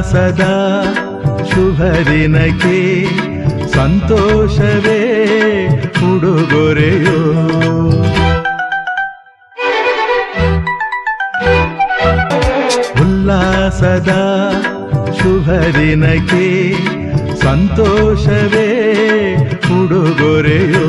ಉಲ್ಲಾಸದ ಶುಭರಿನಕ್ಕೆ ಸಂತೋಷವೇ ಉಡುಗೊರೆಯೋ. ಉಲ್ಲಾಸದ ಶುಭರಿನಕ್ಕೆ ಸಂತೋಷವೇ ಉಡುಗೊರೆಯೋ.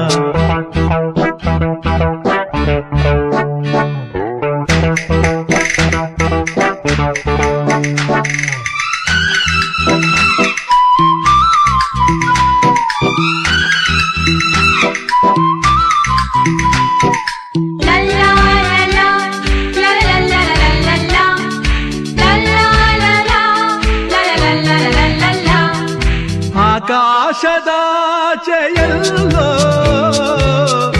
ಆಕಾಶದಾಚೆಯಲ್ಲೋ ದೇವರಿಲ್ಲವೋ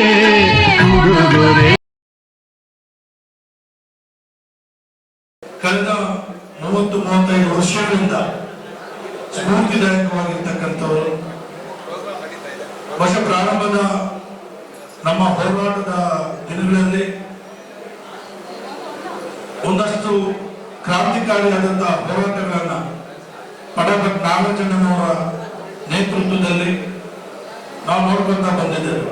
ಕಳೆದ ಮೂವತ್ತು ಮೂವತ್ತೈದು ವರ್ಷಗಳಿಂದ ಸ್ಫೂರ್ತಿದಾಯಕವಾಗಿರ್ತಕ್ಕಂಥವರು. ವರ್ಷ ಪ್ರಾರಂಭದ ನಮ್ಮ ಹೋರಾಟದ ದಿನಗಳಲ್ಲಿ ಒಂದಷ್ಟು ಕ್ರಾಂತಿಕಾರಿಯಾದಂತಹ ಹೋರಾಟಗಳನ್ನ ಪಡಬಟ್ ನಾಗಚಂದ್ರನವರ ನೇತೃತ್ವದಲ್ಲಿ ನಾವು ನೋಡ್ಕೊಳ್ತಾ ಬಂದಿದ್ದೇವೆ.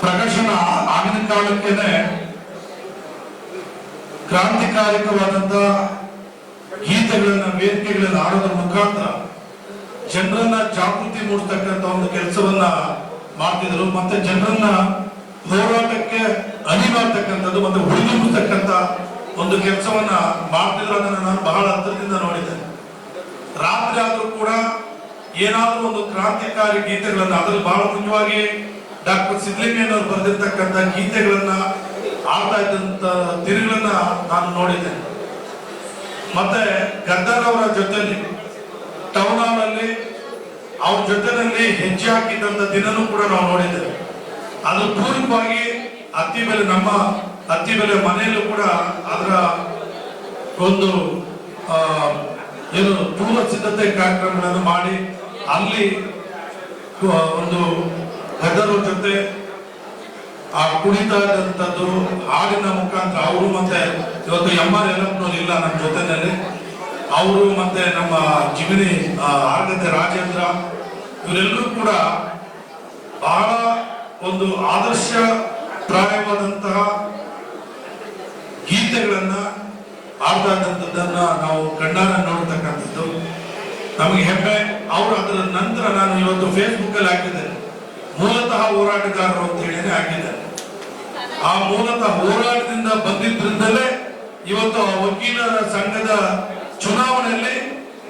ಪ್ರಕಾಶನ ಆಗಿನ ಕಾಲಕ್ಕೇನೆ ಕ್ರಾಂತಿಕಾರಿಕವಾದಂತ ಗೀತೆಗಳನ್ನ, ವೇದಿಕೆಗಳಲ್ಲಿ ಆಡೋದ್ರ ಮುಖಾಂತರ ಜನರನ್ನ ಜಾಗೃತಿ ಮೂಡಿಸ್ತಕ್ಕಂತ ಒಂದು ಕೆಲಸವನ್ನ ಮಾಡ್ತಿದ್ರು. ಮತ್ತೆ ಜನರನ್ನ ಹೋರಾಟಕ್ಕೆ ಅಣಿಮಾಡ್ತಕ್ಕಂಥದ್ದು ಮತ್ತೆ ಹುಡುಗಿಸ್ತಕ್ಕಂತ ಒಂದು ಕೆಲಸವನ್ನ ಮಾಡ್ತಿದ್ರು ಅದನ್ನ ನಾನು ಬಹಳ ಹತ್ತಿರದಿಂದ ನೋಡಿದ್ದೇನೆ. ರಾತ್ರಿ ಆದರೂ ಕೂಡ ಏನಾದರೂ ಒಂದು ಕ್ರಾಂತಿಕಾರಿ ಗೀತೆಗಳನ್ನ, ಅದ್ರಲ್ಲಿ ಬಹಳ ಮುಖ್ಯವಾಗಿ ಡಾಕ್ಟರ್ ಸಿದ್ದಲಿಂಗಯ್ಯನವರು ಬರೆದಿರ್ತಕ್ಕಂಥ ಗೀತೆಗಳನ್ನ ಆಡ್ತಾ ಇದ್ದಂತ ತಿರುಗಳನ್ನ ನಾನು ನೋಡಿದ್ದೇನೆ ಮತ್ತೆ ಗದ್ದಾರ್ ಅವರ ಜೊತೆಲಿ ಟೌನ್ ಹಾಲ್ ಅವ್ರ ಜೊತೆನಲ್ಲಿ ಹೆಜ್ಜೆ ಹಾಕಿದ್ದಂತ ದಿನನೂ ಕೂಡ ನಾವು ನೋಡಿದ್ದೇವೆ ಅದು ಪೂರ್ವವಾಗಿ ಅತ್ತಿ ಬೆಲೆ ನಮ್ಮ ಅತ್ತಿ ಬೆಲೆ ಮನೆಯಲ್ಲೂ ಕೂಡ ಅದರ ಒಂದು ಏನು ಪೂರ್ವ ಸಿದ್ಧತೆ ಕಾರ್ಯಕ್ರಮಗಳನ್ನು ಮಾಡಿ ಅಲ್ಲಿ ಒಂದು ಗದ್ದರ ಜೊತೆ ಆ ಕುಣಿತ ಇದ್ದಂಥದ್ದು ಹಾಡಿನ ಮುಖಾಂತರ ಅವರು ಮತ್ತೆ ಇವತ್ತು ಎಂ ಆರ್ ಇಲ್ಲ ನಮ್ಮ ಜೊತೆನಲ್ಲಿ ಅವರು ಮತ್ತೆ ನಮ್ಮ ಜಿಮಿನಿ ಆರ್ಗತೆ ರಾಜೇಂದ್ರ, ಇವರೆಲ್ಲರೂ ಕೂಡ ಬಹಳ ಒಂದು ಆದರ್ಶ ಪ್ರಾಯವಾದಂತಹ ಗೀತೆಗಳನ್ನ ಆಡ್ತಾ ನಾವು ಕಣ್ಣಾರ ನೋಡ್ತಕ್ಕಂಥದ್ದು. ನಮಗೆ ಹೆಮ್ಮೆ, ಅವರು ಅದರ ನಂತರ ನಾನು ಇವತ್ತು ಫೇಸ್ಬುಕ್ ಅಲ್ಲಿ ಹಾಕಿದ್ದೇನೆ. ಮೂಲತಃ ಹೋರಾಟಗಾರರು ಅಂತ ಹೇಳಿನೇ ಹಾಕಿದ್ದೇನೆ. ಆ ಮೂಲತಃ ಹೋರಾಟದಿಂದ ಬಂದಿದ್ದರಿಂದಲೇ ಇವತ್ತು ಆ ವಕೀಲರ ಸಂಘದ ಚುನಾವಣೆಯಲ್ಲಿ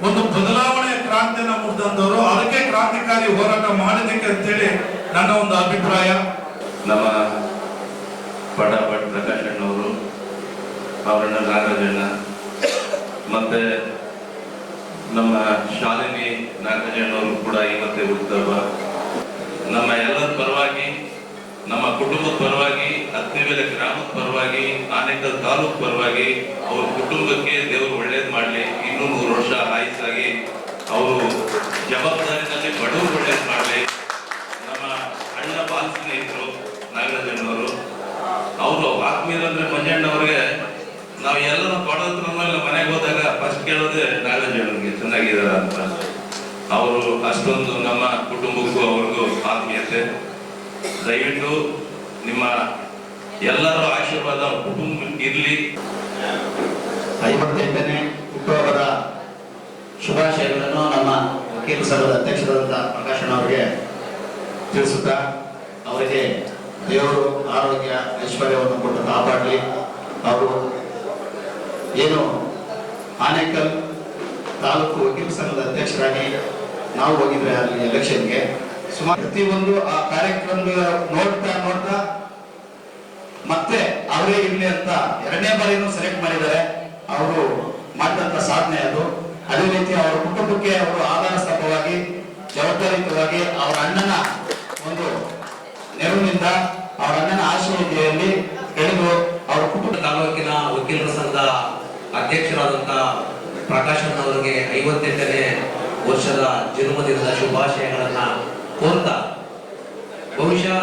ಒಂದು ಬದಲಾವಣೆ ಕ್ರಾಂತಿಯನ್ನು ಮೂಡಿದಂತವರು ಅದಕ್ಕೆ ಕ್ರಾಂತಿಕಾರಿ ಹೋರಾಟ ಮಾಡಿದಕ್ಕೆ ಅಂತೇಳಿ ನನ್ನ ಒಂದು ಅಭಿಪ್ರಾಯ. ನಮ್ಮ ಪಟ ಭಟ್ ಪ್ರಕಾಶ್ ಅಣ್ಣವರು, ಅವರಣ್ಣ ನಾಗರಾಜಣ್ಣ ಮತ್ತೆ ನಮ್ಮ ಶಾಲಿನಿ ನಾಗರಾಜಣ್ಣವರು ಕೂಡ ಇವತ್ತೇ ಉತ್ತರ ನಮ್ಮ ಎಲ್ಲರ ಪರವಾಗಿ ನಮ್ಮ ಕುಟುಂಬದ ಪರವಾಗಿ ಹತ್ತಿರಬೇಲೆ ಗ್ರಾಮದ ಪರವಾಗಿ, ಆನೇಕಲ್ ತಾಲೂಕ್ ಪರವಾಗಿ ಅವ್ರ ಕುಟುಂಬಕ್ಕೆ ದೇವರು ಒಳ್ಳೇದು ಮಾಡಲಿ. ಇನ್ನೂ ನೂರು ವರ್ಷ ಆಯಸ್ಸಾಗಿ ಅವರು ಜವಾಬ್ದಾರಿನಲ್ಲಿ ಬಡವರು ಒಳ್ಳೇದು ಮಾಡಲಿ. ನಮ್ಮ ಅಣ್ಣ ಬಾಲ್ ಸ್ನೇಹಿತರು, ನಾಗರಾಜಣ್ಣವರು, ಅವರು ಆತ್ಮೀಯರಂದ್ರೆ ಮಂಜಣ್ಣವ್ರಿಗೆ ನಾವು ಎಲ್ಲರೂ ಕೊಡೋದ್ರ ಮನೆಗೆ ಹೋದಾಗ ಫಸ್ಟ್ ಕೇಳೋದೇ ನಾಗರಾಜಣ್ಣವ್ರಿಗೆ ಚೆನ್ನಾಗಿದ್ದಾರೆ ಅಂತ ಅವರು ಅಷ್ಟೊಂದು ನಮ್ಮ ಕುಟುಂಬಕ್ಕೂ ಅವ್ರಿಗೂ ಆತ್ಮೀಯತೆ. ದಯವಿಟ್ಟು ನಿಮ್ಮ ಎಲ್ಲರ ಆಶೀರ್ವಾದ ಕುಟುಂಬ ಇರಲಿ. ಐವತ್ತೈದನೇ ಹುಟ್ಟುಹಬ್ಬದ ಶುಭಾಶಯಗಳನ್ನು ನಮ್ಮ ವಕೀಲ ಸಂಘದ ಅಧ್ಯಕ್ಷರಾದಂಥ ಪ್ರಕಾಶನ ಅವರಿಗೆ ತಿಳಿಸುತ್ತಾ, ಅವರಿಗೆ ದೇವರು ಆರೋಗ್ಯ, ಐಶ್ವರ್ಯವನ್ನು ಕೊಟ್ಟು ಕಾಪಾಡಲಿ. ಅವರು ಏನು ಆನೇಕಲ್ ತಾಲೂಕು ವಕೀಲ ಸಂಘದ ಅಧ್ಯಕ್ಷರಾಗಿ ನಾವು ಹೋಗಿದ್ರೆ ಅಲ್ಲಿ ಎಲೆಕ್ಷನ್ಗೆ ಸುಮಾರು ಒಂದು, ಆ ಕಾರ್ಯಕ್ರಮ ನೋಡ್ತಾ ನೋಡ್ತಾ ಮತ್ತೆ ಅವರೇ ಇರ್ಲಿ ಅಂತ ಎರಡನೇ ಬಾರಿನೂ ಸೆಲೆಕ್ಟ್ ಮಾಡಿದ್ದಾರೆ. ಅವರು ಮಾಡಿದಂತ ಸಾಧನೆ ಅದು. ಅದೇ ರೀತಿ ಅವರ ಕುಟುಂಬಕ್ಕೆ ಅವರು ಆಧಾರ ಸ್ತಂಭವಾಗಿ ಜವಾಬ್ದಾರಿಯುತವಾಗಿ ಅವರ ಅಣ್ಣನ ಒಂದು ನೆರವಿನಿಂದ ಅವರ ಅಣ್ಣನ ಆಶೀರ್ವಾದಿಯಲ್ಲಿ ಬೆಳೆದು ಅವರ ಕುಟುಂಬ ತಾಲೂಕಿನ ವಕೀಲರ ಸಂಘದ ಅಧ್ಯಕ್ಷರಾದಂತ ಪ್ರಕಾಶನ್ ಅವರಿಗೆ ಐವತ್ತೆಂಟನೇ ವರ್ಷದ ಜನ್ಮದಿನದ ಶುಭಾಶಯಗಳನ್ನ ಕೋರ್ತಾ ಬಹುಶಃ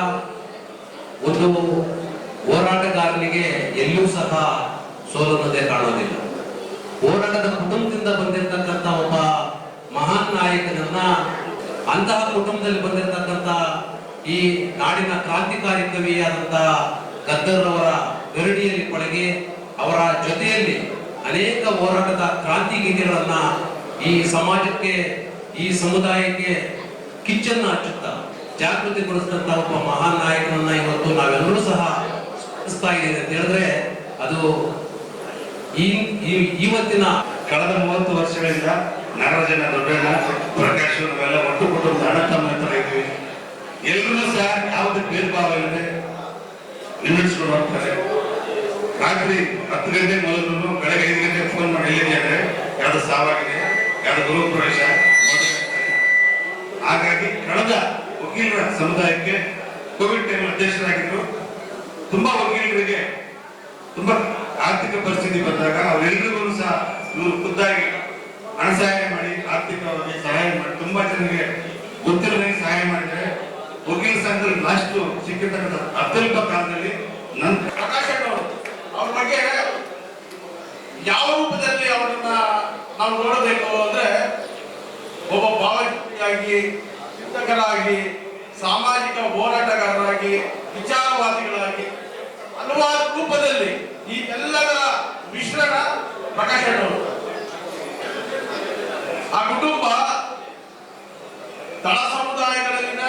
ಒಂದು ಹೋರಾಟಗಾರನಿಗೆ ಎಲ್ಲೂ ಸಹ ಸೋಲನ್ನದೇ ಕಾಣೋದಿಲ್ಲ ಹೋರಾಟದ ಕುಟುಂಬದಿಂದ ಬಂದಿರತಕ್ಕಂತ ಒಬ್ಬ ಮಹಾನ್ ನಾಯಕನನ್ನ ಅಂತಹ ಕುಟುಂಬದಲ್ಲಿ ಬಂದಿರತಕ್ಕಂತ ಈ ನಾಡಿನ ಕ್ರಾಂತಿಕಾರಿ ಕವಿಯಾದಂತಹ ಗದ್ದರ್ರವರ ಗರಡಿಯಲ್ಲಿ ಕೊಳಗೆ ಅವರ ಜೊತೆಯಲ್ಲಿ ಅನೇಕ ಹೋರಾಟದ ಕ್ರಾಂತಿ ಗೀತೆಗಳನ್ನ ಈ ಸಮಾಜಕ್ಕೆ, ಈ ಸಮುದಾಯಕ್ಕೆ ಕಿಚ್ಚನ್ನ ಹಚ್ಚುತ್ತಾ ಜಾಗೃತಿಗೊಳಿಸಿದಂತ ಒಬ್ಬ ಮಹಾನ್ ನಾಯಕನನ್ನ ಇವತ್ತು ನಾವೆಲ್ಲರೂ ಸಹ ಸ್ಮರಿಸ್ತಾ ಇದ್ದೀವಿ ಅಂತ ಹೇಳಿದ್ರೆ ಅದು ಇವತ್ತಿನ ಕಳೆದ ಮೂವತ್ತು ವರ್ಷಗಳಿಂದ ನಾಗರಾಜನ ದೊಡ್ಡಣ್ಣ, ಪ್ರಕಾಶ್ ಒಟ್ಟು ಕುಟುಂಬದ ಅಣ್ಣ ತಮ್ಮ ಹತ್ರ ಇದ್ವಿ ಎಲ್ಲರೂ ಸಹ ಯಾವುದೇ ಭೇದಭಾವ ಇಲ್ಲದೆ ನಿರ್ಮಿಸ್ಕೊಂಡು ಹೋಗ್ತಾರೆ ರಾತ್ರಿ ಹತ್ತು ಗಂಟೆ ಮೊದಲು ಬೆಳಗ್ಗೆ ಐದು ಗಂಟೆ ಫೋನ್ ಮಾಡಿ ಎಲ್ಲಿದೆ ಅಂದ್ರೆ, ಯಾವ್ದು ಸಾವಾಗಿದೆ, ಯಾವ್ದು ಗೃಹ ಪ್ರವೇಶ. ಹಾಗಾಗಿ ಕಳೆದ ವಕೀಲರ ಸಮುದಾಯಕ್ಕೆ ಕೋವಿಡ್ ಟೈಮ್ ಅಧ್ಯಕ್ಷರಾಗಿದ್ರು. ತುಂಬಾ ವಕೀಲರಿಗೆ ತುಂಬಾ ಆರ್ಥಿಕ ಪರಿಸ್ಥಿತಿ ಬಂದಾಗ ಅವರೆಲ್ಲರಿಗೂ ಸಹ ಇವರು ಖುದ್ದಾಗಿ ಹಣ ಸಹಾಯ ಮಾಡಿ, ಆರ್ಥಿಕವಾಗಿ ಸಹಾಯ ಮಾಡಿ, ತುಂಬಾ ಜನರಿಗೆ ಗೊತ್ತಿಲ್ಲದಂಗೆ ಸಹಾಯ ಮಾಡಿದರೆ ವಕೀಲ ಸಂಘದಲ್ಲಿ ಲಾಸ್ಟ್ ಸಿಕ್ಕಿರ್ತಕ್ಕಂಥ ಅತ್ಯಲ್ಪ ಕಾಲದಲ್ಲಿ ನನ್ನ ಪ್ರಕಾಶ್ ಅವರು ಬಗ್ಗೆ ಯಾವ ರೂಪದಲ್ಲಿ ಅವರನ್ನ ನಾವು ನೋಡಬೇಕು ಅಂದ್ರೆ ಒಬ್ಬ ಭಾವಚಿಯಾಗಿ ಚಿಂತಕರಾಗಿ ಸಾಮಾಜಿಕ ಹೋರಾಟಗಾರರಾಗಿ, ವಿಚಾರವಾದಿಗಳಾಗಿ, ಹಲವಾರು ರೂಪದಲ್ಲಿ ಈ ಎಲ್ಲದರ ಮಿಶ್ರಣ ಪ್ರಕಾಶ್ ಆ ಕುಟುಂಬ ತಳ ಸಮುದಾಯಗಳಲ್ಲಿನ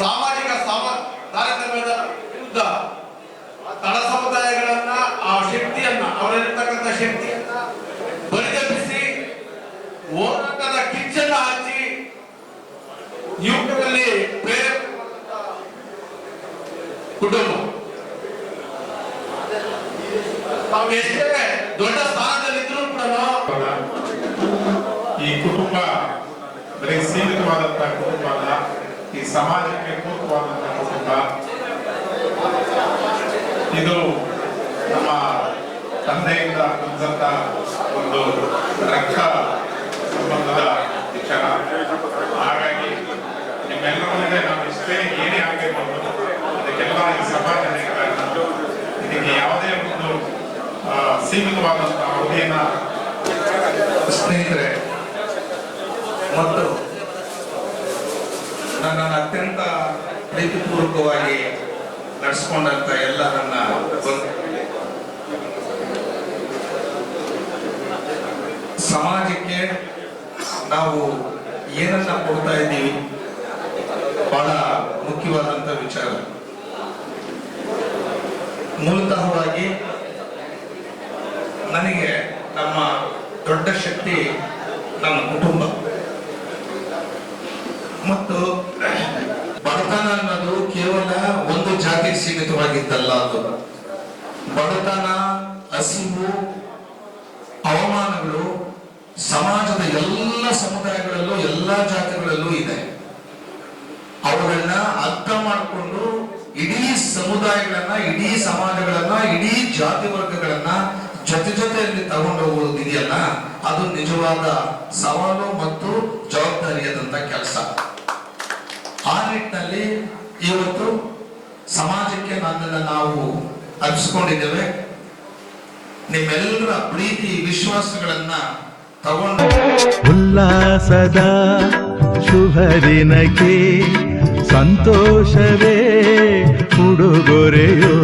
ಸಾಮಾಜಿಕ ಸಾಮ ತಾರತಮ್ಯದ ವಿರುದ್ಧ ತಳ ಸಮುದಾಯಗಳನ್ನ ಆ ಶಕ್ತಿಯನ್ನ, ಅವರಲ್ಲಿರ್ತಕ್ಕಂಥ ಶಕ್ತಿಯನ್ನ ಹೋರಾಟದ ಕಿಚ್ಚನ್ನು ಹಚ್ಚಿ ಯುವಕರಲ್ಲಿ ಕುಟುಂಬ. ನಾವು ಎಷ್ಟೇ ದೊಡ್ಡ ಸ್ಥಾನದಲ್ಲಿದ್ರು ಕೂಡ ಈ ಕುಟುಂಬ, ಬರೀ ಸೀಮಿತವಾದಂತಹ ಕುಟುಂಬ ಅಲ್ಲ, ಈ ಸಮಾಜಕ್ಕೆ ಪೂರಕವಾದಂತಹ ಕುಟುಂಬ. ಇದು ನಮ್ಮ ತಂದೆಯಿಂದ ಬಂದಂತ ಒಂದು ರಕ್ತ ಸಂಬಂಧದ ವಿಚಾರ. ಹಾಗಾಗಿ ನಿಮ್ಮೆಲ್ಲರ ಮುಂದೆ ನಾವು ಇಷ್ಟೇ ಏನೇ ಆಗಿರ್ಬೋದು ಅದಕ್ಕೆಲ್ಲ ಈ ಸಭಾಜನೆ ಕಾರಣದ್ದು ಇದಕ್ಕೆ ಯಾವುದೇ ಒಂದು ಸೀಮಿತವಾದಂತಹ ಅವಧಿಯನ್ನ ಸ್ನೇಹಿತರೆ, ಮತ್ತು ನನ್ನನ್ನು ಅತ್ಯಂತ ಪ್ರೀತಿಪೂರ್ವಕವಾಗಿ ನಡೆಸ್ಕೊಂಡಂತ ಎಲ್ಲ ನನ್ನ ಸಮಾಜಕ್ಕೆ ನಾವು ಏನನ್ನ ಕೊಡ್ತಾ ಇದ್ದೀವಿ, ಬಹಳ ಮುಖ್ಯವಾದಂತ ವಿಚಾರ. ಮೂಲತಃವಾಗಿ ನನಗೆ ನಮ್ಮ ದೊಡ್ಡ ಶಕ್ತಿ ನಮ್ಮ ಕುಟುಂಬ. ಮತ್ತು ಬಡತನ ಅನ್ನೋದು ಕೇವಲ ಒಂದು ಜಾತಿಗೆ ಸೀಮಿತವಾಗಿದ್ದಲ್ಲ ಅದು. ಬಡತನ, ಹಸಿವು, ಅವಮಾನಗಳು ಸಮಾಜದ ಎಲ್ಲ ಸಮುದಾಯಗಳಲ್ಲೂ, ಎಲ್ಲ ಜಾತಿಗಳಲ್ಲೂ ಇದೆ. ಅವುಗಳನ್ನ ಅರ್ಥ ಮಾಡಿಕೊಂಡು ಇಡೀ ಸಮುದಾಯಗಳನ್ನ, ಇಡೀ ಸಮಾಜಗಳನ್ನ, ಇಡೀ ಜಾತಿ ವರ್ಗಗಳನ್ನ ಜೊತೆ ಜೊತೆಯಲ್ಲಿ ತಗೊಂಡು ಹೋಗೋದು ಇದೆಯಲ್ಲ, ಅದು ನಿಜವಾದ ಸವಾಲು ಮತ್ತು ಜವಾಬ್ದಾರಿಯಾದಂತ ಕೆಲಸ. ಆ ನಿಟ್ಟಿನಲ್ಲಿ ಇವತ್ತು ಸಮಾಜಕ್ಕೆ ನನ್ನನ್ನು ನಾವು ಅರ್ಪಿಸ್ಕೊಂಡಿದ್ದೇವೆ. ನಿಮ್ಮೆಲ್ಲರ ಪ್ರೀತಿ, ವಿಶ್ವಾಸಗಳನ್ನ ಉಲ್ಲಾಸದ ಶುಭ ದಿನಕ್ಕೆ ಸಂತೋಷವೇ ಉಡುಗೊರೆಯೋ?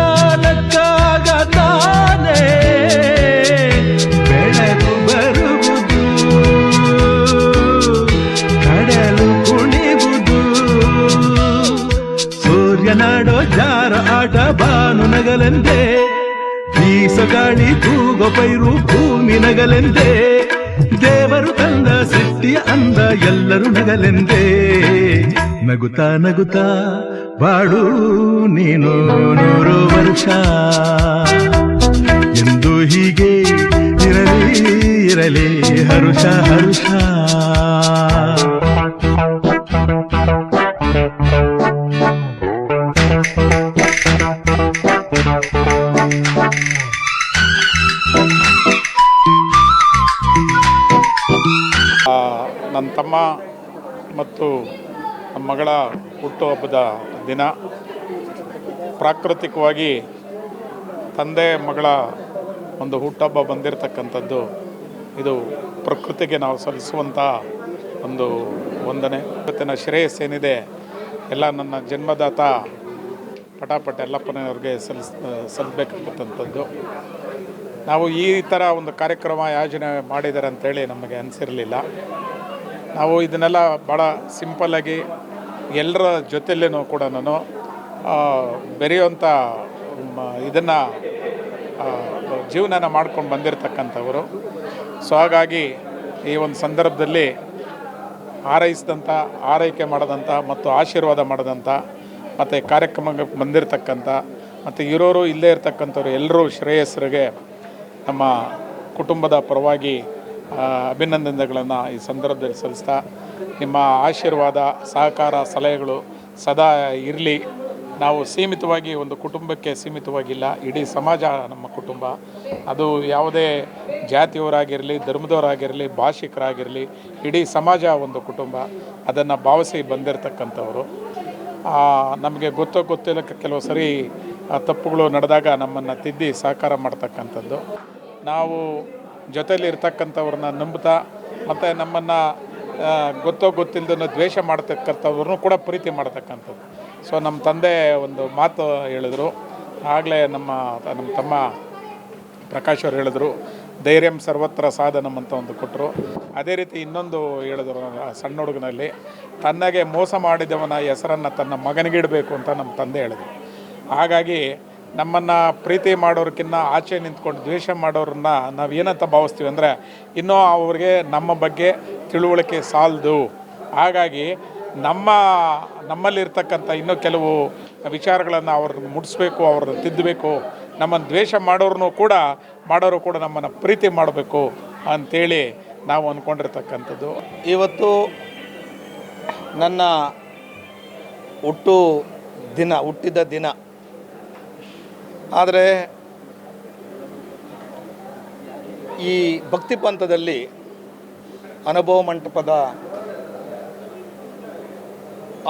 ಚಂದ್ರ ನಕ್ಕಾಗ ತಾನೇ ಬೆಳಕು ಬರುವುದು. ಕಡಲು ಕುಣಿವುದು. ಸೂರ್ಯನಾಡೋ ಜಾರ ಆಟ ಬಾನು ನಗಲೆಂದೇ. ಬೀಸ ಗಾಳಿ ತೂಗೋ ಪೈರು ಭೂಮಿ ನಗಲೆಂದೇ. ದೇವರು ತಂದ ಸೃಷ್ಟಿಯ ಅಂದ ಎಲ್ಲರೂ ನಗಲೆಂದೇ. ನಗುತ್ತಾ ನಗುತ್ತಾ ಬಾಳು ನೀನು ನೂರು ವರ್ಷ. ಎಂದು ಹೀಗೆ ಇರಲಿ ಇರಲಿ, ಹರುಷ ಹರುಷ. ನನ್ನ ತಮ್ಮ ಮತ್ತು ನಮ್ಮ ಮಗಳ ಹುಟ್ಟುಹಬ್ಬದ ದಿನ ಪ್ರಾಕೃತಿಕವಾಗಿ ತಂದೆ, ಮಗಳ ಒಂದು ಹುಟ್ಟುಹಬ್ಬ ಬಂದಿರತಕ್ಕಂಥದ್ದು. ಇದು ಪ್ರಕೃತಿಗೆ ನಾವು ಸಲ್ಲಿಸುವಂಥ ಒಂದು ವಂದನೆ. ಇವತ್ತಿನ ಶ್ರೇಯಸ್ಸೇನಿದೆ ಎಲ್ಲ ನನ್ನ ಜನ್ಮದಾತ ಪಟಾಪಟ ಎಲ್ಲಪ್ಪನವ್ರಿಗೆ ಸಲ್ಲಿಸ್ ಸಲ್ಲಬೇಕಾಗತ್ತಂಥದ್ದು ನಾವು ಈ ಥರ ಒಂದು ಕಾರ್ಯಕ್ರಮ ಆಯೋಜನೆ ಮಾಡಿದ್ದಾರೆ ಅಂತೇಳಿ ನಮಗೆ ಅನಿಸಿರಲಿಲ್ಲ. ನಾವು ಇದನ್ನೆಲ್ಲ ಭಾಳ ಸಿಂಪಲ್ಲಾಗಿ ಎಲ್ಲರ ಜೊತೆಯಲ್ಲೇನೂ ಕೂಡ ನಾನು ಬೆರೆಯುವಂಥ ಇದನ್ನು ಜೀವನನ ಮಾಡ್ಕೊಂಡು ಬಂದಿರತಕ್ಕಂಥವರು. ಸೊ ಹಾಗಾಗಿ ಈ ಒಂದು ಸಂದರ್ಭದಲ್ಲಿ ಹಾರೈಸಿದಂಥ ಆರೈಕೆ ಮಾಡಿದಂಥ ಮತ್ತು ಆಶೀರ್ವಾದ ಮಾಡಿದಂಥ ಮತ್ತು ಕಾರ್ಯಕ್ರಮಕ್ಕೆ ಬಂದಿರತಕ್ಕಂಥ ಮತ್ತು ಇರೋರು ಇಲ್ಲೇ ಇರತಕ್ಕಂಥವ್ರು ಎಲ್ಲರೂ ಶ್ರೇಯಸ್ಸರಿಗೆ ನಮ್ಮ ಕುಟುಂಬದ ಪರವಾಗಿ ಅಭಿನಂದನೆಗಳನ್ನು ಈ ಸಂದರ್ಭದಲ್ಲಿ ಸಲ್ಲಿಸ್ತಾ ನಿಮ್ಮ ಆಶೀರ್ವಾದ, ಸಹಕಾರ, ಸಲಹೆಗಳು ಸದಾ ಇರಲಿ. ನಾವು ಸೀಮಿತವಾಗಿ ಒಂದು ಕುಟುಂಬಕ್ಕೆ ಸೀಮಿತವಾಗಿಲ್ಲ. ಇಡೀ ಸಮಾಜ ನಮ್ಮ ಕುಟುಂಬ. ಅದು ಯಾವುದೇ ಜಾತಿಯವರಾಗಿರಲಿ, ಧರ್ಮದವರಾಗಿರಲಿ, ಭಾಷಿಕರಾಗಿರಲಿ, ಇಡೀ ಸಮಾಜ ಒಂದು ಕುಟುಂಬ. ಅದನ್ನು ಭಾವಿಸಿ ಬಂದಿರತಕ್ಕಂಥವ್ರು. ನಮಗೆ ಗೊತ್ತೋ ಗೊತ್ತಿಲ್ಲ, ಕೆಲವು ಸರಿ ತಪ್ಪುಗಳು ನಡೆದಾಗ ನಮ್ಮನ್ನು ತಿದ್ದಿ ಸಹಕಾರ ಮಾಡ್ತಕ್ಕಂಥದ್ದು. ನಾವು ಜೊತೆಲಿ ಇರ್ತಕ್ಕಂಥವ್ರನ್ನ ನಂಬ್ತಾ ಮತ್ತು ನಮ್ಮನ್ನು ಗೊತ್ತೋ ಗೊತ್ತಿಲ್ಲದನ್ನು ದ್ವೇಷ ಮಾಡ್ತಕ್ಕಂಥವ್ರನ್ನೂ ಕೂಡ ಪ್ರೀತಿ ಮಾಡ್ತಕ್ಕಂಥದ್ದು. ಸೊ ನಮ್ಮ ತಂದೆ ಒಂದು ಮಾತು ಹೇಳಿದ್ರು. ಆಗಲೇ ನಮ್ಮ ನಮ್ಮ ತಮ್ಮ ಪ್ರಕಾಶ್ ಅವರು ಹೇಳಿದ್ರು, ಧೈರ್ಯಂ ಸರ್ವತ್ರ ಸಾಧನಂ ಅಂತ ಒಂದು ಕೊಟ್ಟರು ಅದೇ ರೀತಿ ಇನ್ನೊಂದು ಹೇಳಿದ್ರು ಸಣ್ಣ ಹುಡುಗನಲ್ಲಿ, ತನ್ನಗೆ ಮೋಸ ಮಾಡಿದವನ ಹೆಸರನ್ನು ತನ್ನ ಮಗನಿಗಿಡಬೇಕು ಅಂತ ನಮ್ಮ ತಂದೆ ಹೇಳಿದರು. ಹಾಗಾಗಿ ನಮ್ಮನ್ನು ಪ್ರೀತಿ ಮಾಡೋರ್ಕಿನ್ನ ಆಚೆ ನಿಂತ್ಕೊಂಡು ದ್ವೇಷ ಮಾಡೋರನ್ನ ನಾವು ಏನಂತ ಭಾವಿಸ್ತೀವಿ ಅಂದರೆ ಇನ್ನೂ ಅವ್ರಿಗೆ ನಮ್ಮ ಬಗ್ಗೆ ತಿಳುವಳಿಕೆ ಸಾಲದು. ಹಾಗಾಗಿ ನಮ್ಮ, ನಮ್ಮಲ್ಲಿರ್ತಕ್ಕಂಥ ಇನ್ನೂ ಕೆಲವು ವಿಚಾರಗಳನ್ನು ಅವ್ರನ್ನ ಮುಟ್ಟಿಸ್ಬೇಕು ಅವ್ರನ್ನ ತಿದ್ದಬೇಕು ನಮ್ಮನ್ನು ದ್ವೇಷ ಮಾಡೋರು ಕೂಡ ಮಾಡೋರು ಕೂಡ ನಮ್ಮನ್ನು ಪ್ರೀತಿ ಮಾಡಬೇಕು ಅಂಥೇಳಿ ನಾವು ಅಂದ್ಕೊಂಡಿರ್ತಕ್ಕಂಥದ್ದು ಇವತ್ತು ನನ್ನ ಹುಟ್ಟು ದಿನ, ಹುಟ್ಟಿದ ದಿನ ಆದರೆ ಈ ಭಕ್ತಿ ಪಂಥದಲ್ಲಿ ಅನುಭವ ಮಂಟಪದ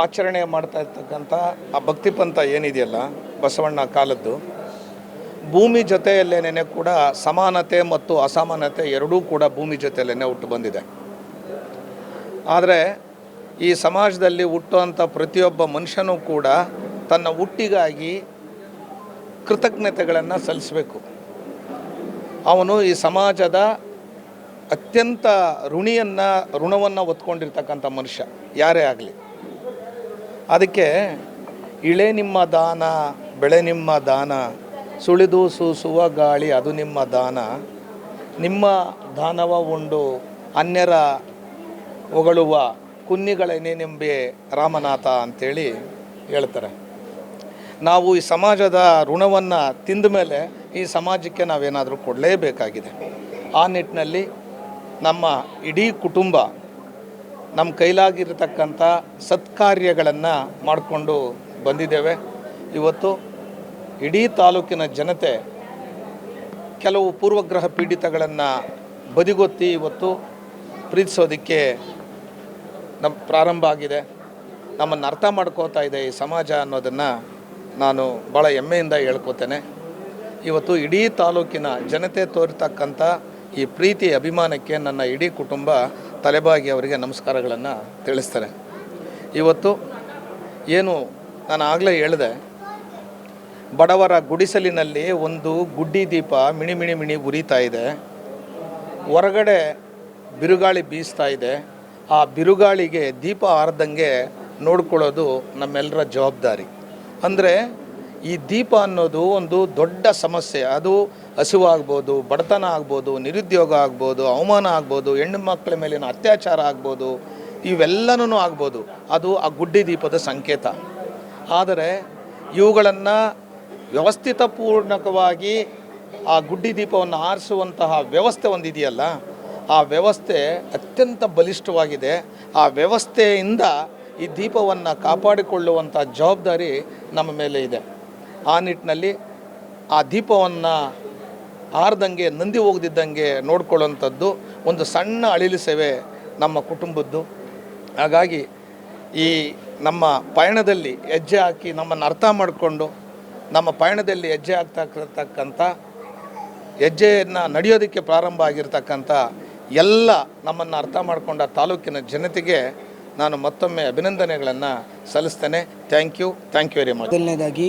ಆಚರಣೆ ಮಾಡ್ತಾ ಇರ್ತಕ್ಕಂಥ ಆ ಭಕ್ತಿ ಪಂಥ ಏನಿದೆಯಲ್ಲ ಬಸವಣ್ಣ ಕಾಲದ್ದು, ಭೂಮಿ ಜೊತೆಯಲ್ಲೇನೇ ಕೂಡ ಸಮಾನತೆ ಮತ್ತು ಅಸಮಾನತೆ ಎರಡೂ ಕೂಡ ಭೂಮಿ ಜೊತೆಯಲ್ಲೇ ಹುಟ್ಟು ಬಂದಿದೆ. ಆದರೆ ಈ ಸಮಾಜದಲ್ಲಿ ಹುಟ್ಟುವಂಥ ಪ್ರತಿಯೊಬ್ಬ ಮನುಷ್ಯನೂ ಕೂಡ ತನ್ನ ಹುಟ್ಟಿಗಾಗಿ ಕೃತಜ್ಞತೆಗಳನ್ನು ಸಲ್ಲಿಸಬೇಕು. ಅವನು ಈ ಸಮಾಜದ ಅತ್ಯಂತ ಋಣಿಯನ್ನು, ಋಣವನ್ನು ಒತ್ಕೊಂಡಿರ್ತಕ್ಕಂಥ ಮನುಷ್ಯ. ಯಾರೇ ಆಗಲಿ. ಅದಕ್ಕೆ ಇಳೆ ನಿಮ್ಮ ದಾನ, ಬೆಳೆ ನಿಮ್ಮ ದಾನ, ಸುಳಿದು ಸೂಸುವ ಗಾಳಿ ಅದು ನಿಮ್ಮ ದಾನ. ನಿಮ್ಮ ದಾನವ ಉಂಡು, ಅನ್ಯರ ಹೊಗಳುವ ಕುನ್ನಿಗಳೇನೆಂಬೆ ರಾಮನಾಥ ಅಂತೇಳಿ ಹೇಳ್ತಾರೆ. ನಾವು ಈ ಸಮಾಜದ ಋಣವನ್ನು ತಿಂದ ಮೇಲೆ ಈ ಸಮಾಜಕ್ಕೆ ನಾವೇನಾದರೂ ಕೊಡಲೇಬೇಕಾಗಿದೆ. ಆ ನಿಟ್ಟಿನಲ್ಲಿ ನಮ್ಮ ಇಡೀ ಕುಟುಂಬ ನಮ್ಮ ಕೈಲಾಗಿರತಕ್ಕಂಥ ಸತ್ಕಾರ್ಯಗಳನ್ನು ಮಾಡಿಕೊಂಡು ಬಂದಿದ್ದೇವೆ. ಇವತ್ತು ಇಡೀ ತಾಲೂಕಿನ ಜನತೆ ಕೆಲವು ಪೂರ್ವಗ್ರಹ ಪೀಡಿತಗಳನ್ನು ಬದಿಗೊತ್ತಿ ಇವತ್ತು ಪ್ರೀತಿಸೋದಕ್ಕೆ ನಮ್ಮ ಪ್ರಾರಂಭ ಆಗಿದೆ. ನಮ್ಮನ್ನು ಅರ್ಥ ಮಾಡ್ಕೋತಾ ಇದೆ ಈ ಸಮಾಜ ಅನ್ನೋದನ್ನು ನಾನು ಭಾಳ ಹೆಮ್ಮೆಯಿಂದ ಹೇಳ್ಕೊತೇನೆ. ಇವತ್ತು ಇಡೀ ತಾಲೂಕಿನ ಜನತೆ ತೋರ್ತಕ್ಕಂಥ ಈ ಪ್ರೀತಿ ಅಭಿಮಾನಕ್ಕೆ ನನ್ನ ಇಡೀ ಕುಟುಂಬ ತಲೆಬಾಗಿ ಅವರಿಗೆ ನಮಸ್ಕಾರಗಳನ್ನು ತಿಳಿಸ್ತಾರೆ ಇವತ್ತು ಏನು ನಾನು ಆಗಲೇ ಹೇಳಿದೆ, ಬಡವರ ಗುಡಿಸಲಿನಲ್ಲಿ ಒಂದು ಗುಡ್ಡಿ ದೀಪ ಮಿಣಿ ಮಿಣಿ ಮಿಣಿ ಉರಿತಾ ಇದೆ. ಹೊರಗಡೆ ಬಿರುಗಾಳಿ ಬೀಸ್ತಾ ಇದೆ. ಆ ಬಿರುಗಾಳಿಗೆ ದೀಪ ಆರ್ದಂಗೆ ನೋಡ್ಕೊಳ್ಳೋದು ನಮ್ಮೆಲ್ಲರ ಜವಾಬ್ದಾರಿ. ಅಂದರೆ ಈ ದೀಪ ಅನ್ನೋದು ಒಂದು ದೊಡ್ಡ ಸಮಸ್ಯೆ. ಅದು ಹಸಿವಾಗ್ಬೋದು ಬಡತನ ಆಗ್ಬೋದು, ನಿರುದ್ಯೋಗ ಆಗ್ಬೋದು, ಅವಮಾನ ಆಗ್ಬೋದು, ಹೆಣ್ಣು ಮಕ್ಕಳ ಮೇಲಿನ ಅತ್ಯಾಚಾರ ಆಗ್ಬೋದು, ಇವೆಲ್ಲನೂ ಆಗ್ಬೋದು. ಅದು ಆ ಗುಡ್ಡಿ ದೀಪದ ಸಂಕೇತ. ಆದರೆ ಇವುಗಳನ್ನು ವ್ಯವಸ್ಥಿತಪೂರ್ಣಕವಾಗಿ ಆ ಗುಡ್ಡಿ ದೀಪವನ್ನು ಆರಿಸುವಂತಹ ವ್ಯವಸ್ಥೆ ಒಂದಿದೆಯಲ್ಲ, ಆ ವ್ಯವಸ್ಥೆ ಅತ್ಯಂತ ಬಲಿಷ್ಠವಾಗಿದೆ. ಆ ವ್ಯವಸ್ಥೆಯಿಂದ ಈ ದೀಪವನ್ನು ಕಾಪಾಡಿಕೊಳ್ಳುವಂಥ ಜವಾಬ್ದಾರಿ ನಮ್ಮ ಮೇಲೆ ಇದೆ. ಆ ನಿಟ್ಟಿನಲ್ಲಿ ಆ ದೀಪವನ್ನು ಆರ್ದಂಗೆ ನಂದಿ ಹೋಗದಿದ್ದಂಗೆ ನೋಡ್ಕೊಳ್ಳುವಂಥದ್ದು ಒಂದು ಸಣ್ಣ ಅಳಿಲು ಸೇವೆ ನಮ್ಮ ಕುಟುಂಬದ್ದು. ಹಾಗಾಗಿ ಈ ನಮ್ಮ ಪಯಣದಲ್ಲಿ ಹೆಜ್ಜೆ ಹಾಕಿ ನಮ್ಮನ್ನು ಅರ್ಥ ಮಾಡಿಕೊಂಡು, ನಮ್ಮ ಪಯಣದಲ್ಲಿ ಹೆಜ್ಜೆ ಆಗ್ತಕ್ಕಂಥ ಹೆಜ್ಜೆಯನ್ನು ನಡೆಯೋದಕ್ಕೆ ಪ್ರಾರಂಭ ಆಗಿರ್ತಕ್ಕಂಥ ಎಲ್ಲ ನಮ್ಮನ್ನು ಅರ್ಥ ಮಾಡಿಕೊಂಡ ತಾಲೂಕಿನ ಜನತೆಗೆ ನಾನು ಮತ್ತೊಮ್ಮೆ ಅಭಿನಂದನೆಗಳನ್ನು ಸಲ್ಲಿಸ್ತೇನೆ. Thank you thank you very much ಮೊದಲನೇದಾಗಿ,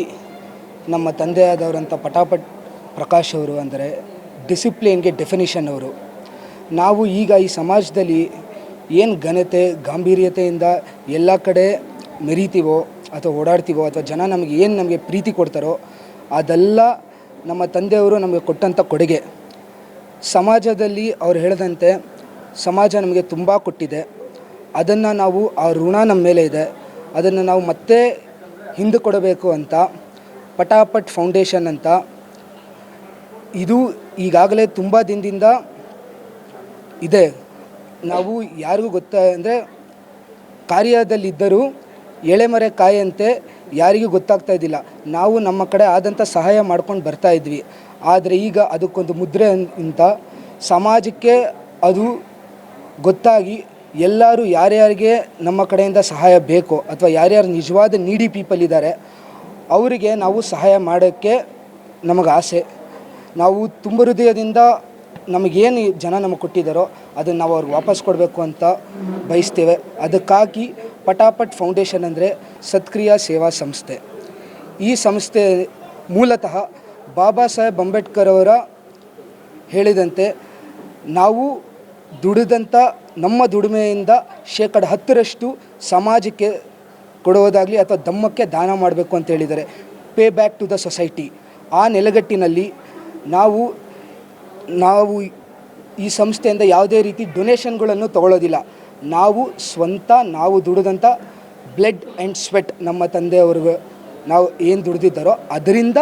ನಮ್ಮ ತಂದೆಯಾದವರಂಥ ಪಟಾಪಟ್ ಪ್ರಕಾಶ್ ಅವರು ಅಂದರೆ ಡಿಸಿಪ್ಲಿನ್ಗೆ ಡೆಫಿನಿಷನ್ ಅವರು. ನಾವು ಈಗ ಈ ಸಮಾಜದಲ್ಲಿ ಏನು ಘನತೆ, ಗಾಂಭೀರ್ಯತೆಯಿಂದ ಎಲ್ಲ ಕಡೆ ಮೆರೀತೀವೋ ಅಥವಾ ಓಡಾಡ್ತೀವೋ ಅಥವಾ ಜನ ನಮಗೆ ಏನು ನಮಗೆ ಪ್ರೀತಿ ಕೊಡ್ತಾರೋ ಅದೆಲ್ಲ ನಮ್ಮ ತಂದೆಯವರು ನಮಗೆ ಕೊಟ್ಟಂಥ ಕೊಡುಗೆ. ಸಮಾಜದಲ್ಲಿ ಅವ್ರು ಹೇಳಿದಂತೆ, ಸಮಾಜ ನಮಗೆ ತುಂಬ ಕೊಟ್ಟಿದೆ. ಅದನ್ನು ನಾವು ಆ ಋಣ ನಮ್ಮ ಮೇಲೆ ಇದೆ. ಅದನ್ನು ನಾವು ಮತ್ತೆ ಹಿಂದೆ ಕೊಡಬೇಕು ಅಂತ, ಪಟಾಪಟ್ ಫೌಂಡೇಶನ್ ಅಂತ. ಇದು ಈಗಾಗಲೇ ತುಂಬ ದಿನದಿಂದ ಇದೆ. ನಾವು ಯಾರಿಗೂ ಗೊತ್ತಾ, ಅಂದರೆ ಕಾರ್ಯದಲ್ಲಿದ್ದರೂ ಎಳೆಮರೆ ಕಾಯಂತೆ ಯಾರಿಗೂ ಗೊತ್ತಾಗ್ತಾ ಇದ್ದಿಲ್ಲ. ನಾವು ನಮ್ಮ ಕಡೆ ಆದಂಥ ಸಹಾಯ ಮಾಡ್ಕೊಂಡು ಬರ್ತಾ ಇದ್ವಿ. ಆದರೆ ಈಗ ಅದಕ್ಕೊಂದು ಮುದ್ರೆ ಅಂತ, ಸಮಾಜಕ್ಕೆ ಅದು ಗೊತ್ತಾಗಿ ಎಲ್ಲರೂ ಯಾರ್ಯಾರಿಗೆ ನಮ್ಮ ಕಡೆಯಿಂದ ಸಹಾಯ ಬೇಕೋ ಅಥವಾ ಯಾರ್ಯಾರು ನಿಜವಾದ ನೀಡಿ ಪೀಪಲ್ ಇದ್ದಾರೆ, ಅವರಿಗೆ ನಾವು ಸಹಾಯ ಮಾಡೋಕ್ಕೆ ನಮಗೆ ಆಸೆ. ನಾವು ತುಂಬ ಹೃದಯದಿಂದ ನಮಗೇನು ಜನ ನಮಗೆ ಕೊಟ್ಟಿದ್ದಾರೋ ಅದನ್ನು ನಾವು ಅವ್ರಿಗೆ ವಾಪಸ್ ಕೊಡಬೇಕು ಅಂತ ಬಯಸ್ತೇವೆ. ಅದಕ್ಕಾಗಿ ಪಟಾಪಟ್ ಫೌಂಡೇಶನ್ ಅಂದರೆ ಸತ್ಕ್ರಿಯಾ ಸೇವಾ ಸಂಸ್ಥೆ. ಈ ಸಂಸ್ಥೆ ಮೂಲತಃ ಬಾಬಾ ಸಾಹೇಬ್ ಅಂಬೇಡ್ಕರ್ ಅವರ ಹೇಳಿದಂತೆ ನಾವು ದುಡಿದಂಥ ನಮ್ಮ ದುಡಿಮೆಯಿಂದ ಶೇಕಡ ಹತ್ತರಷ್ಟು ಸಮಾಜಕ್ಕೆ ಕೊಡುವುದಾಗಲಿ ಅಥವಾ ಧಮ್ಮಕ್ಕೆ ದಾನ ಮಾಡಬೇಕು ಅಂತ ಹೇಳಿದ್ದಾರೆ. Pay back to the society ಆ ನೆಲೆಗಟ್ಟಿನಲ್ಲಿ ನಾವು ನಾವು ಈ ಸಂಸ್ಥೆಯಿಂದ ಯಾವುದೇ ರೀತಿ ಡೊನೇಷನ್ಗಳನ್ನು ತಗೊಳ್ಳೋದಿಲ್ಲ ನಾವು ಸ್ವಂತ, ನಾವು ದುಡಿದಂಥ ಬ್ಲಡ್ ಆ್ಯಂಡ್ ಸ್ವೆಟ್ ನಮ್ಮ ತಂದೆಯವ್ರಿಗೆ ನಾವು ಏನು ದುಡಿದಿದ್ದಾರೋ ಅದರಿಂದ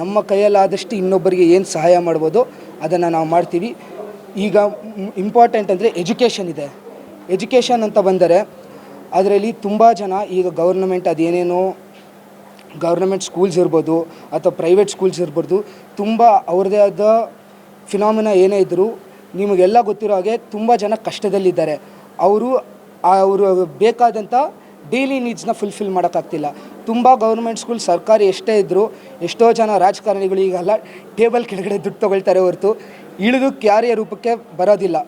ನಮ್ಮ ಕೈಯಲ್ಲಾದಷ್ಟು ಇನ್ನೊಬ್ಬರಿಗೆ ಏನು ಸಹಾಯ ಮಾಡ್ಬೋದು, ಅದನ್ನು ನಾವು ಮಾಡ್ತೀವಿ. ಈಗ ಇಂಪಾರ್ಟೆಂಟ್ ಅಂದರೆ ಎಜುಕೇಷನ್ ಇದೆ. ಎಜುಕೇಷನ್ ಅಂತ ಬಂದರೆ ಅದರಲ್ಲಿ ತುಂಬ ಜನ ಈಗ ಗೌರ್ನಮೆಂಟ್ ಅದೇನೇನೋ ಗೌರ್ನಮೆಂಟ್ ಸ್ಕೂಲ್ಸ್ ಇರ್ಬೋದು ಅಥವಾ ಪ್ರೈವೇಟ್ ಸ್ಕೂಲ್ಸ್ ಇರ್ಬೋದು ತುಂಬ ಅವ್ರದ್ದೇ ಆದ ಫಿನಾಮಿನ ಏನೇ ಇದ್ದರೂ ನಿಮಗೆಲ್ಲ ಗೊತ್ತಿರೋ ಹಾಗೆ ತುಂಬ ಜನ ಕಷ್ಟದಲ್ಲಿದ್ದಾರೆ. ಅವರು ಅವರು ಬೇಕಾದಂಥ ಡೈಲಿ ನೀಡ್ಸ್ನ ಫುಲ್ಫಿಲ್ ಮಾಡೋಕ್ಕಾಗ್ತಿಲ್ಲ. ತುಂಬ ಗೌರ್ಮೆಂಟ್ ಸ್ಕೂಲ್ ಸರ್ಕಾರಿ ಎಷ್ಟೇ ಇದ್ದರೂ ಎಷ್ಟೋ ಜನ ರಾಜಕಾರಣಿಗಳು ಈಗೆಲ್ಲ ಟೇಬಲ್ ಕೆಳಗಡೆ ದುಡ್ಡು ತೊಗೊಳ್ತಾರೆ ಹೊರತು ಇಳಿದು ಕ್ಯಾರಿಯ ರೂಪಕ್ಕೆ ಬರೋದಿಲ್ಲ.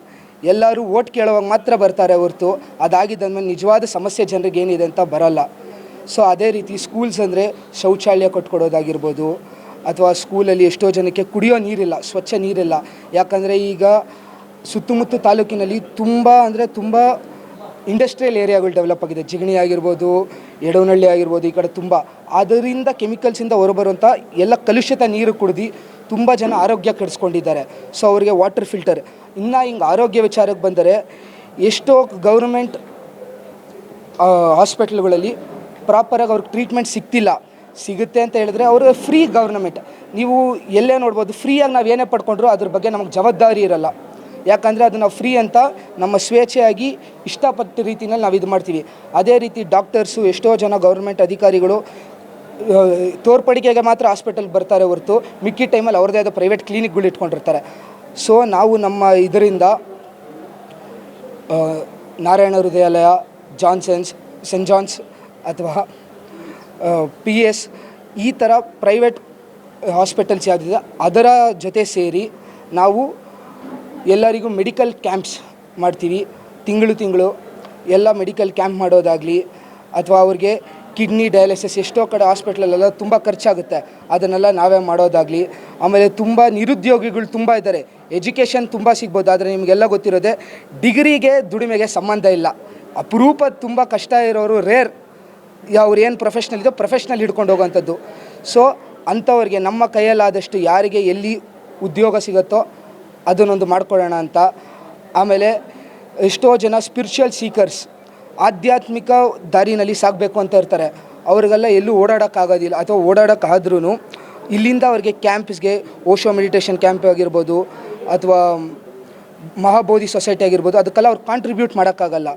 ಎಲ್ಲರೂ ಓಟ್ ಕೇಳುವಾಗ ಮಾತ್ರ ಬರ್ತಾರೆ ಹೊರತು ಅದಾಗಿದ್ದಾದ್ಮೇಲೆ ನಿಜವಾದ ಸಮಸ್ಯೆ ಜನರಿಗೆ ಏನಿದೆ ಅಂತ ಬರಲ್ಲ. ಸೊ ಅದೇ ರೀತಿ ಸ್ಕೂಲ್ಸ್ ಅಂದರೆ ಶೌಚಾಲಯ ಕೊಟ್ಕೊಡೋದಾಗಿರ್ಬೋದು ಅಥವಾ ಸ್ಕೂಲಲ್ಲಿ ಎಷ್ಟೋ ಜನಕ್ಕೆ ಕುಡಿಯೋ ನೀರಿಲ್ಲ, ಸ್ವಚ್ಛ ನೀರಿಲ್ಲ. ಯಾಕಂದರೆ ಈಗ ಸುತ್ತಮುತ್ತ ತಾಲೂಕಿನಲ್ಲಿ ತುಂಬ ಅಂದರೆ ತುಂಬ ಇಂಡಸ್ಟ್ರಿಯಲ್ ಏರಿಯಾಗಳು ಡೆವಲಪ್ ಆಗಿದೆ. ಜಿಗಣಿ ಆಗಿರ್ಬೋದು ಎಡವನಹಳ್ಳಿ ಆಗಿರ್ಬೋದು ಈ ಕಡೆ ತುಂಬ. ಅದರಿಂದ ಕೆಮಿಕಲ್ಸಿಂದ ಹೊರಬರುವಂಥ ಎಲ್ಲ ಕಲುಷಿತ ನೀರು ಕುಡ್ದು ತುಂಬ ಜನ ಆರೋಗ್ಯ ಕೆಡಿಸ್ಕೊಂಡಿದ್ದಾರೆ. ಸೊ ಅವರಿಗೆ ವಾಟರ್ ಫಿಲ್ಟರ್ ಇನ್ನು ಹಿಂಗೆ ಆರೋಗ್ಯ ವಿಚಾರಕ್ಕೆ ಬಂದರೆ, ಎಷ್ಟೋ ಗೌರ್ಮೆಂಟ್ ಹಾಸ್ಪಿಟ್ಲ್ಗಳಲ್ಲಿ ಪ್ರಾಪರಾಗಿ ಅವ್ರಿಗೆ ಟ್ರೀಟ್ಮೆಂಟ್ ಸಿಗ್ತಿಲ್ಲ. ಸಿಗುತ್ತೆ ಅಂತ ಹೇಳಿದ್ರೆ ಅವರು ಫ್ರೀ ಗೌರ್ನಮೆಂಟ್ ನೀವು ಎಲ್ಲೇ ನೋಡ್ಬೋದು ಫ್ರೀಯಾಗಿ ನಾವು ಏನೇ ಪಡ್ಕೊಂಡ್ರು ಅದ್ರ ಬಗ್ಗೆ ನಮಗೆ ಜವಾಬ್ದಾರಿ ಇರಲ್ಲ. ಯಾಕಂದರೆ ಅದನ್ನು ಫ್ರೀ ಅಂತ ನಮ್ಮ ಸ್ವೇಚ್ಛೆಯಾಗಿ ಇಷ್ಟಪಟ್ಟ ರೀತಿಯಲ್ಲಿ ನಾವು ಇದು ಮಾಡ್ತೀವಿ. ಅದೇ ರೀತಿ ಡಾಕ್ಟರ್ಸು ಎಷ್ಟೋ ಜನ ಗೌರ್ಮೆಂಟ್ ಅಧಿಕಾರಿಗಳು ತೋರ್ಪಡಿಕೆಗೆ ಮಾತ್ರ ಹಾಸ್ಪಿಟಲ್ ಬರ್ತಾರೆ ಹೊರತು, ಮಿಕ್ಕಿ ಟೈಮಲ್ಲಿ ಅವ್ರದ್ದೇ ಆದ ಪ್ರೈವೇಟ್ ಕ್ಲಿನಿಕ್ಗಳು ಇಟ್ಕೊಂಡಿರ್ತಾರೆ. ಸೊ ನಾವು ನಮ್ಮ ಇದರಿಂದ Narayana Hrudayalaya Johnsons saint John's ಅಥವಾ ಪಿ ಎಸ್ ಈ ಥರ ಪ್ರೈವೇಟ್ ಹಾಸ್ಪಿಟಲ್ಸ್ ಯಾವುದಿದೆ, ಅದರ ಜೊತೆ ಸೇರಿ ನಾವು ಎಲ್ಲರಿಗೂ ಮೆಡಿಕಲ್ ಕ್ಯಾಂಪ್ಸ್ ಮಾಡ್ತೀವಿ. ತಿಂಗಳು ತಿಂಗಳು ಎಲ್ಲ ಮೆಡಿಕಲ್ ಕ್ಯಾಂಪ್ ಮಾಡೋದಾಗಲಿ, ಅಥವಾ ಅವ್ರಿಗೆ ಕಿಡ್ನಿ ಡಯಾಲಿಸಿಸ್ ಎಷ್ಟೋ ಕಡೆ ಹಾಸ್ಪಿಟ್ಲಲ್ಲೆಲ್ಲ ತುಂಬ ಖರ್ಚಾಗುತ್ತೆ. ಅದನ್ನೆಲ್ಲ ನಾವೇ ಮಾಡೋದಾಗಲಿ, ಆಮೇಲೆ ತುಂಬ ನಿರುದ್ಯೋಗಿಗಳು ತುಂಬ ಇದ್ದಾರೆ ಎಜುಕೇಷನ್ ತುಂಬ ಸಿಗ್ಬೋದು, ಆದರೆ ನಿಮಗೆಲ್ಲ ಗೊತ್ತಿರೋದೆ, ಡಿಗ್ರಿಗೆ ದುಡಿಮೆಗೆ ಸಂಬಂಧ ಇಲ್ಲ. ಅಪರೂಪ ತುಂಬ ಕಷ್ಟ ಇರೋರು ರೇರ್ ಅವ್ರು ಏನು ಪ್ರೊಫೆಷ್ನಲ್ ಇದೆಯೋ ಪ್ರೊಫೆಷ್ನಲ್ ಹಿಡ್ಕೊಂಡು ಹೋಗೋವಂಥದ್ದು ಸೊ ಅಂಥವ್ರಿಗೆ ನಮ್ಮ ಕೈಯಲ್ಲಾದಷ್ಟು ಯಾರಿಗೆ ಎಲ್ಲಿ ಉದ್ಯೋಗ ಸಿಗುತ್ತೋ ಅದನ್ನೊಂದು ಮಾಡ್ಕೊಳ್ಳೋಣ ಅಂತ. ಆಮೇಲೆ ಎಷ್ಟೋ ಜನ ಸ್ಪಿರಿಚುವಲ್ ಸೀಕರ್ಸ್ ಆಧ್ಯಾತ್ಮಿಕ ದಾರಿನಲ್ಲಿ ಸಾಗಬೇಕು ಅಂತ ಇರ್ತಾರೆ. ಅವ್ರಿಗೆಲ್ಲ ಎಲ್ಲೂ ಓಡಾಡೋಕ್ಕಾಗೋದಿಲ್ಲ ಅಥವಾ ಓಡಾಡೋಕ್ಕಾದ್ರೂ ಇಲ್ಲಿಂದ ಅವ್ರಿಗೆ ಕ್ಯಾಂಪ್ಸ್ಗೆ ಓಶೋ ಮೆಡಿಟೇಷನ್ ಕ್ಯಾಂಪ್ ಆಗಿರ್ಬೋದು ಅಥವಾ ಮಹಾಬೋಧಿ ಸೊಸೈಟಿ ಆಗಿರ್ಬೋದು ಅದಕ್ಕೆಲ್ಲ ಅವ್ರು ಕಾಂಟ್ರಿಬ್ಯೂಟ್ ಮಾಡೋಕ್ಕಾಗಲ್ಲ.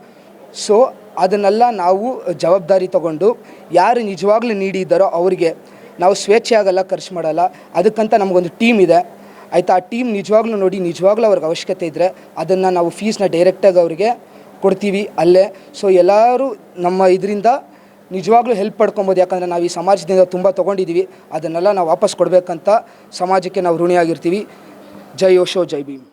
ಸೊ ಅದನ್ನೆಲ್ಲ ನಾವು ಜವಾಬ್ದಾರಿ ತಗೊಂಡು ಯಾರು ನಿಜವಾಗ್ಲೂ ನೀಡಿದ್ದಾರೋ ಅವರಿಗೆ ನಾವು ಸ್ವೇಚ್ಛೆಯಾಗಲ್ಲ ಖರ್ಚು ಮಾಡಲ್ಲ. ಅದಕ್ಕಂತ ನಮಗೊಂದು ಟೀಮ್ ಇದೆ. ಆಯಿತಾ, ಆ ಟೀಮ್ ನಿಜವಾಗ್ಲೂ ನೋಡಿ ನಿಜವಾಗ್ಲೂ ಅವ್ರಿಗೆ ಅವಶ್ಯಕತೆ ಇದ್ದರೆ ಅದನ್ನು ನಾವು ಫೀಸ್ನ ಡೈರೆಕ್ಟಾಗಿ ಅವರಿಗೆ ಕೊಡ್ತೀವಿ ಅಲ್ಲೇ. ಸೊ ಎಲ್ಲರೂ ನಮ್ಮ ಇದರಿಂದ ನಿಜವಾಗ್ಲೂ ಹೆಲ್ಪ್ ಪಡ್ಕೊಬೋದು. ಯಾಕಂದರೆ ನಾವು ಈ ಸಮಾಜದಿಂದ ತುಂಬ ತೊಗೊಂಡಿದ್ದೀವಿ ಅದನ್ನೆಲ್ಲ ನಾವು ವಾಪಸ್ ಕೊಡಬೇಕಂತ ಸಮಾಜಕ್ಕೆ ನಾವು ಋಣಿಯಾಗಿರ್ತೀವಿ. ಜೈ ಯೋಶೋ ಜೈ ಭೀಮ್.